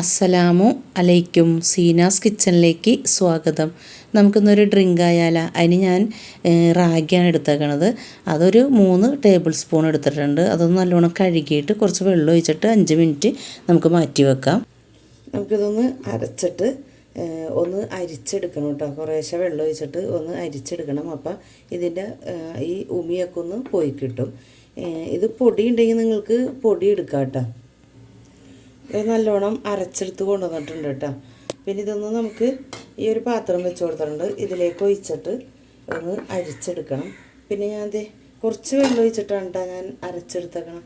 അസ്സലാമു അലൈക്കും. സീനാസ് കിച്ചണിലേക്ക് സ്വാഗതം. നമുക്കിന്നൊരു ഡ്രിങ്ക് ആയാല അതിന് ഞാൻ റാഗിയാണ് എടുത്തേക്കണത്. അതൊരു മൂന്ന് ടേബിൾ സ്പൂൺ എടുത്തിട്ടുണ്ട്. അതൊന്ന് നല്ലോണം കഴുകിയിട്ട് കുറച്ച് വെള്ളം ഒഴിച്ചിട്ട് അഞ്ച് മിനിറ്റ് നമുക്ക് മാറ്റി വെക്കാം. നമുക്കിതൊന്ന് അരച്ചിട്ട് ഒന്ന് അരിച്ചെടുക്കണം കേട്ടോ. കുറേശ്ശെ വെള്ളം ഒഴിച്ചിട്ട് ഒന്ന് അരിച്ചെടുക്കണം. അപ്പം ഇതിന്റെ ഈ ഉമിയൊക്കെ ഒന്ന് പോയി കിട്ടും. ഇത് പൊടി ഉണ്ടെങ്കിൽ നിങ്ങൾക്ക് പൊടി എടുക്കാം കേട്ടോ. ഇത് നല്ലോണം അരച്ചെടുത്ത് കൊണ്ടുവന്നിട്ടുണ്ട് കേട്ടോ. പിന്നെ ഇതൊന്ന് നമുക്ക് ഈ ഒരു പാത്രം വെച്ച് കൊടുത്തിട്ടുണ്ട്. ഇതിലേക്ക് ഒഴിച്ചിട്ട് ഒന്ന് അരിച്ചെടുക്കണം. പിന്നെ ഞാൻ ദേ കുറച്ച് വെള്ളം ഒഴിച്ചിട്ടാണ് കേട്ടോ ഞാൻ അരച്ചെടുത്തേക്കണം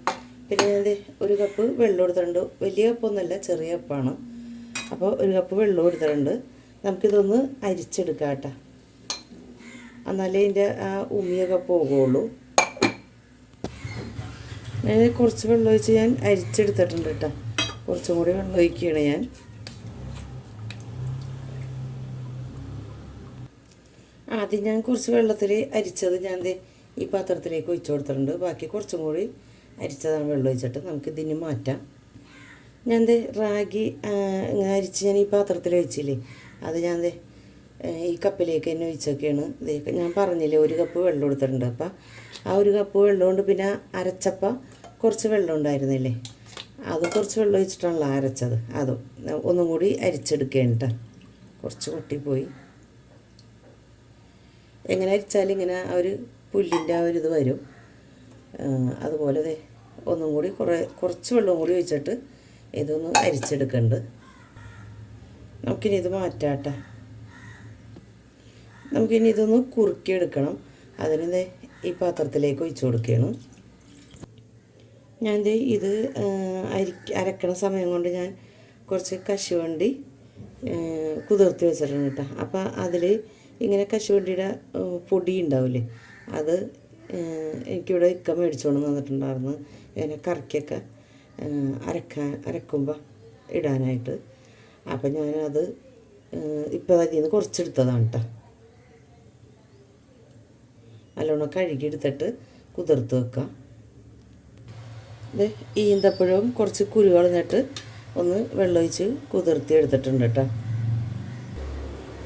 പിന്നെ ഞാൻ ദേ ഒരു കപ്പ് വെള്ളം എടുത്തിട്ടുണ്ട് വലിയ കപ്പൊന്നുമല്ല ചെറിയ കപ്പാണ്. അപ്പോൾ ഒരു കപ്പ് വെള്ളം എടുത്തിട്ടുണ്ട് നമുക്കിതൊന്ന് അരിച്ചെടുക്കാം കേട്ടോ. എന്നാലേ ഇതിന്റെ ആ ഉമിയൊക്കെ പോകുള്ളൂ. കുറച്ച് വെള്ളം ഒഴിച്ച് ഞാൻ അരിച്ചെടുത്തിട്ടുണ്ട് കേട്ടോ. കുറച്ചും കൂടി വെള്ളം ഒഴിക്കുകയാണ് ഞാൻ. ആദ്യം ഞാൻ കുറച്ച് വെള്ളത്തിൽ അരിച്ചത് ഞാൻ ഈ പാത്രത്തിലേക്ക് ഒഴിച്ചു കൊടുത്തിട്ടുണ്ട്. ബാക്കി കുറച്ചും കൂടി അരിച്ചതാണ് വെള്ളം ഒഴിച്ചിട്ട് നമുക്ക് ഇതിന് മാറ്റാം. ഞാൻ റാഗി അരിച്ച് ഞാൻ ഈ പാത്രത്തിൽ ഒഴിച്ചില്ലേ അത് ഞാൻ ഈ കപ്പിലേക്ക് തന്നെ ഒഴിച്ചൊക്കെയാണ്. ഞാൻ പറഞ്ഞില്ലേ ഒരു കപ്പ് വെള്ളം എടുത്തിട്ടുണ്ട് അപ്പം ആ ഒരു കപ്പ് വെള്ളം കൊണ്ട് പിന്നെ അരച്ചപ്പോൾ കുറച്ച് വെള്ളം ഉണ്ടായിരുന്നില്ലേ? അത് കുറച്ച് വെള്ളം ഒഴിച്ചിട്ടാണല്ലോ അരച്ചത്. അതും ഒന്നും കൂടി അരിച്ചെടുക്കേണ്ട കുറച്ച് പൊട്ടിപ്പോയി. എങ്ങനെ അരിച്ചാലും ഇങ്ങനെ ആ ഒരു പുല്ലിന്റെ ആ ഒരു ഇത് വരും. അതുപോലെ ഒന്നും കൂടി കുറേ കുറച്ച് വെള്ളം കൂടി ഒഴിച്ചിട്ട് ഇതൊന്ന് അരിച്ചെടുക്കുന്നുണ്ട് നമുക്കിനി ഇത് മാറ്റാട്ടെ നമുക്കിനി ഇതൊന്ന് കുറുക്കിയെടുക്കണം. അതിനെ ഈ പാത്രത്തിലേക്ക് ഒഴിച്ചു കൊടുക്കുകയാണ്. ഞാൻ ഇത് അരി അരക്കണ സമയം കൊണ്ട് ഞാൻ കുറച്ച് കശുവണ്ടി കുതിർത്ത് വെച്ചിട്ടുണ്ട് കേട്ടോ അപ്പം അതിൽ ഇങ്ങനെ കശുവണ്ടിയുടെ പൊടി ഉണ്ടാവില്ലേ അത് എനിക്കിവിടെ ഇക്ക മേടിച്ചുകൊണ്ട് വന്നിട്ടുണ്ടായിരുന്നു. ഇങ്ങനെ കറിക്കൊക്കെ അരക്കാൻ അരക്കുമ്പോൾ ഇടാനായിട്ട്. അപ്പം ഞാനത് ഇപ്പം അതിൽ നിന്ന് കുറച്ചെടുത്തതാണ് കേട്ടോ നല്ലോണം കഴുകിയെടുത്തിട്ട് കുതിർത്ത് വെക്കാം. ഈന്തപ്പഴവും കുറച്ച് കുരു കളഞ്ഞിട്ട് ഒന്ന് വെള്ളമൊഴിച്ച് കുതിർത്തി എടുത്തിട്ടുണ്ട് കേട്ടോ.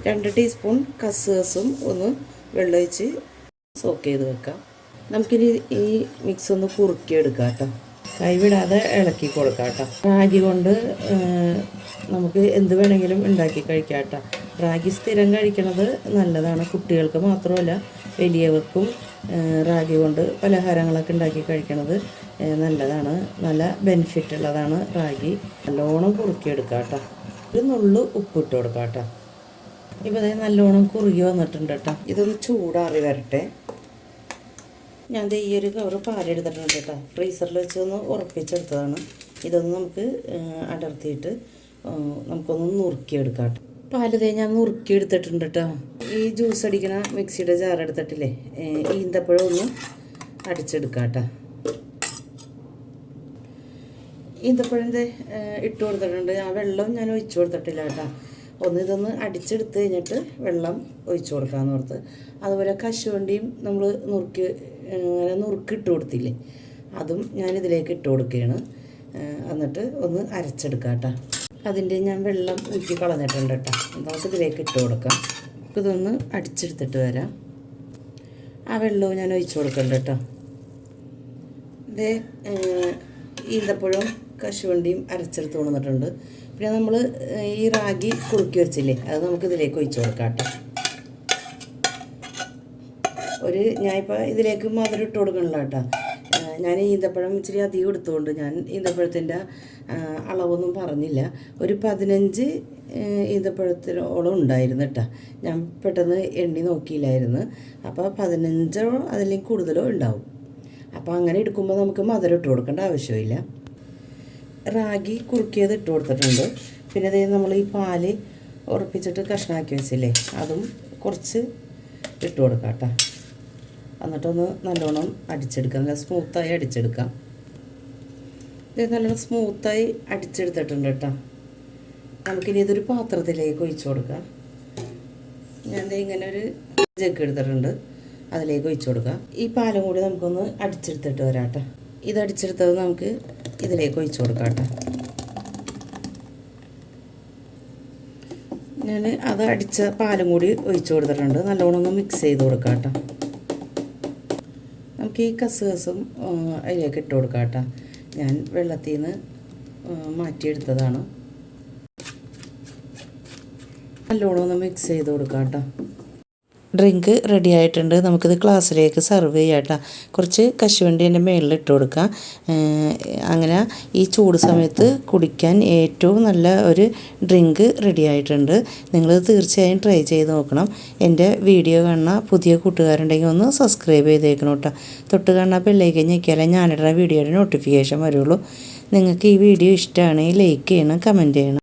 രണ്ട് ടീസ്പൂൺ കസുകസും ഒന്ന് വെള്ളമൊഴിച്ച് സോക്ക് ചെയ്ത് വെക്കാം. നമുക്കിനി ഈ മിക്സ് ഒന്ന് കുറുക്കിയെടുക്കാം കേട്ടോ. കൈവിടാതെ ഇളക്കി കൊടുക്കാം കേട്ടോ. റാഗി കൊണ്ട് നമുക്ക് എന്ത് വേണമെങ്കിലും ഉണ്ടാക്കി കഴിക്കാം കേട്ടോ. റാഗി സ്ഥിരം കഴിക്കണത് നല്ലതാണ്. കുട്ടികൾക്ക് മാത്രമല്ല വലിയവർക്കും റാഗി കൊണ്ട് പലഹാരങ്ങളൊക്കെ ഉണ്ടാക്കി കഴിക്കണത് നല്ലതാണ്. നല്ല ബെനിഫിറ്റ് ഉള്ളതാണ് റാഗി. നല്ലോണം കുറുക്കിയെടുക്കുക കേട്ടോ ഒരു നുള്ളു ഉപ്പിട്ട് കൊടുക്കാം കേട്ടോ ഇപ്പോൾ അതായത് നല്ലോണം കുറുകി വന്നിട്ടുണ്ട് കേട്ടോ ഇതൊന്ന് ചൂടാറി വരട്ടെ. ഞാൻ ഈ ഒരു കവറ് പാലെടുത്തിട്ടുണ്ട് കേട്ടോ ഫ്രീസറിൽ വെച്ച് ഒന്ന് ഉറപ്പിച്ചെടുത്തതാണ്. ഇതൊന്ന് നമുക്ക് അടർത്തിയിട്ട് നമുക്കൊന്ന് നുറുക്കിയെടുക്കാം കേട്ടോ പാൽ തേ ഞാൻ നുറുക്കിയെടുത്തിട്ടുണ്ട് കേട്ടോ ഈ ജ്യൂസ് അടിക്കണ മിക്സിയുടെ ജാർ എടുത്തിട്ടില്ലേ? ഈന്തപ്പഴം ഒന്ന് അടിച്ചെടുക്കാം കേട്ടോ ഈന്തപ്പഴം ഇട്ട് കൊടുത്തിട്ടുണ്ട്. ആ വെള്ളം ഞാൻ ഒഴിച്ചു കൊടുത്തിട്ടില്ല കേട്ടോ ഒന്ന് ഇതൊന്ന് അടിച്ചെടുത്ത് കഴിഞ്ഞിട്ട് വെള്ളം ഒഴിച്ചു കൊടുക്കാമെന്ന് ഓർത്ത്. അതുപോലെ കശുവണ്ടിയും നമ്മൾ നുറുക്കി അങ്ങനെ നുറുക്കിട്ട് നുറുക്കി കൊടുത്തില്ലേ? അതും ഞാൻ ഇതിലേക്ക് ഇട്ട് കൊടുക്കുകയാണ് എന്നിട്ട് ഒന്ന് അരച്ചെടുക്കാം കേട്ടോ അതിന്റെ ഞാൻ വെള്ളം ഊറ്റി കളഞ്ഞിട്ടുണ്ട് കേട്ടോ. നമുക്ക് ഇതിലേക്ക് ഇട്ട് കൊടുക്കാം. ഇതൊന്ന് അടിച്ചെടുത്തിട്ട് വരാം. ആ വെള്ളവും ഞാൻ ഒഴിച്ചു കൊടുക്കണ്ട കേട്ടോ. ഇതേ ഈന്തപ്പഴവും കശുവണ്ടിയും അരച്ചെടുത്ത് കൊണ്ടുവന്നിട്ടുണ്ട്. പിന്നെ നമ്മൾ ഈ റാഗി കുറുക്കി വെച്ചില്ലേ അത് നമുക്ക് ഇതിലേക്ക് ഒഴിച്ചു കൊടുക്കാം കേട്ടോ. ഒരു ഞാനിപ്പോൾ ഇതിലേക്ക് മധുരം ഇട്ട് കൊടുക്കണല്ലോ കേട്ടോ. ഞാൻ ഈന്തപ്പഴം ഇച്ചിരി അധികം എടുത്തുകൊണ്ട് ഞാൻ ഈന്തപ്പഴത്തിന്റെ അളവൊന്നും പറഞ്ഞില്ല. ഒരു പതിനഞ്ച് ഈന്തപ്പഴത്തിനോളം ഉണ്ടായിരുന്നു കേട്ടോ. ഞാൻ പെട്ടെന്ന് എണ്ണി നോക്കിയില്ലായിരുന്നു. അപ്പോൾ പതിനഞ്ചോ അതിലേക്ക് കൂടുതലോ ഉണ്ടാവും. അപ്പോൾ അങ്ങനെ എടുക്കുമ്പോൾ നമുക്ക് മധുരം ഇട്ട് കൊടുക്കേണ്ട ആവശ്യമില്ല. റാഗി കുറുക്കിയത് ഇട്ട് കൊടുത്തിട്ടുണ്ട്. പിന്നെ അതേ നമ്മൾ ഈ പാൽ ഉറപ്പിച്ചിട്ട് കഷ്ണാക്കി വെച്ചില്ലേ അതും കുറച്ച് ഇട്ട് കൊടുക്കാം കേട്ടോ. എന്നിട്ടൊന്ന് നല്ലോണം അടിച്ചെടുക്കാം. നല്ല സ്മൂത്തായി അടിച്ചെടുക്കാം. ഇത് നല്ലോണം സ്മൂത്തായി അടിച്ചെടുത്തിട്ടുണ്ട് കേട്ടോ. നമുക്കിനി ഇതൊരു പാത്രത്തിലേക്ക് ഒഴിച്ചു കൊടുക്കാം. ഞാൻ ഇങ്ങനെ ഒരു ജഗ് എടുത്തിട്ടുണ്ട്. അതിലേക്ക് ഒഴിച്ചു കൊടുക്കാം. ഈ പാലം കൂടി നമുക്കൊന്ന് അടിച്ചെടുത്തിട്ട് വരാം കേട്ടോ. ഇത് അടിച്ചെടുത്തത് നമുക്ക് ഇതിലേക്ക് ഒഴിച്ചു കൊടുക്കാം കേട്ടോ. ഞാൻ അത് അടിച്ച പാലും കൂടി ഒഴിച്ചു കൊടുത്തിട്ടുണ്ട്. നല്ലോണം ഒന്ന് മിക്സ് ചെയ്ത് കൊടുക്കാം കേട്ടോ. നമുക്ക് ഈ കസുകസും അതിലേക്ക് ഇട്ട് കൊടുക്കാം കേട്ടോ. ഞാൻ വെള്ളത്തിൽ നിന്ന് മാറ്റിയെടുത്തതാണ്. നല്ലോണം ഒന്ന് മിക്സ് ചെയ്ത് കൊടുക്കാം കേട്ടോ. ഡ്രിങ്ക് റെഡി ആയിട്ടുണ്ട്. നമുക്കിത് ഗ്ലാസ്സിലേക്ക് സെർവ് ചെയ്യാം കുറച്ച് കശുവണ്ടി എന്റെ മുകളിൽ ഇട്ട് കൊടുക്കാം. അങ്ങനെ ഈ ചൂട് സമയത്ത് കുടിക്കാൻ ഏറ്റവും നല്ല ഒരു ഡ്രിങ്ക് റെഡി ആയിട്ടുണ്ട്. നിങ്ങൾ തീർച്ചയായും ട്രൈ ചെയ്ത് നോക്കണം. എന്റെ വീഡിയോ കാണുന്ന പുതിയ കൂട്ടുകാരുണ്ടെങ്കിൽ ഒന്ന് സബ്സ്ക്രൈബ് ചെയ്തേക്കണം കേട്ടോ തൊട്ട് കാണുന്ന ബെല്ലേക്ക് ഞെക്കിയാലേ ഞാനിടുന്ന വീഡിയോയുടെ നോട്ടിഫിക്കേഷൻ വരുള്ളൂ. നിങ്ങൾക്ക് ഈ വീഡിയോ ഇഷ്ടമാണെങ്കിൽ ലൈക്ക് ചെയ്യണം കമന്റ് ചെയ്യണം.